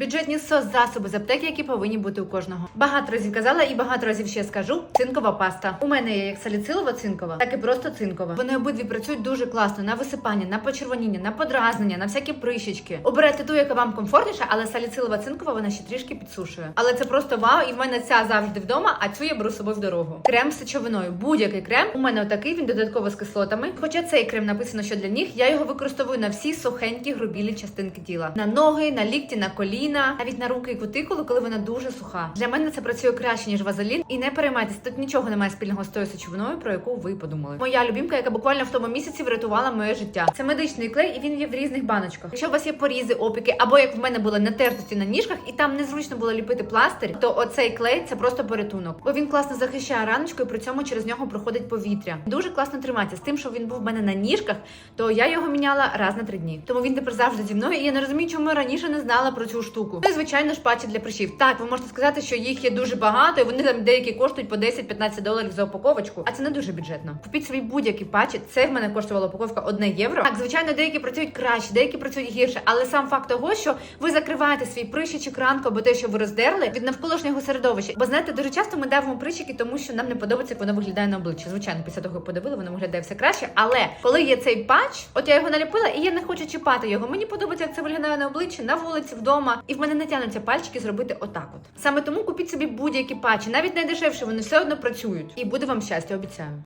Бюджетні соцзасоби з аптеки, які повинні бути у кожного. Багато разів казала і багато разів ще скажу. Цинкова паста. У мене є як саліцилова цинкова, так і просто цинкова. Вони обидві працюють дуже класно на висипання, на почервоніння, на подразнення, на всякі прищички. Обирайте ту, яка вам комфортніша, але саліцилова цинкова вона ще трішки підсушує. Але це просто вау, і в мене ця завжди вдома, а цю я беру собою в дорогу. Крем з сечовиною. Будь-який крем. У мене отакий, він додатково з кислотами. Хоча цей крем написано, що для ніг, я його використовую на всі сухенькі грубілі частинки тіла. На ноги, на лікті, на коліна, навіть на руки і кутикулу, коли вона дуже суха. Для мене це працює краще, ніж вазелін. І не переймайтесь, тут нічого немає спільного з тою сечовиною, про яку ви подумали. Моя любімка, яка буквально в тому місяці врятувала моє життя. Це медичний клей, і він є в різних баночках. Якщо у вас є порізи, опіки, або як в мене були натертості на ніжках, і там незручно було ліпити пластир, то оцей клей це просто порятунок. Бо він класно захищає раночку, і при цьому через нього проходить повітря. Дуже класно тримається. З тим, що він був в мене на ніжках, то я його міняла раз на три дні. Тому він тепер завжди зі мною. І я не розумію, чому я раніше не знала про цю штуку. Ну і звичайно ж патчі для прищів. Так, ви можете сказати, що їх є дуже багато, і вони там деякі коштують по 10-15 доларів за упаковочку. А це не дуже бюджетно. Купіть собі будь-які патчі. Це в мене коштувала упаковка 1 євро. Так, звичайно, деякі працюють краще, деякі працюють гірше. Але сам факт того, що ви закриваєте свій прищичок ранку або те, що ви роздерли від навколишнього середовища. Бо знаєте, дуже часто ми давимо прищики, тому що нам не подобається, як воно виглядає на обличчі. Звичайно, після того, як подивили, воно виглядає все краще. Але коли є цей патч, от я його наліпила, і я не хочу чіпати його. Мені подобається, як це виглядає на обличчі, на вулиці, вдома. І в мене не тянуться пальчики зробити отак. От саме тому купіть собі будь-які патчі, навіть найдешевші, вони все одно працюють. І буде вам щастя, обіцяю.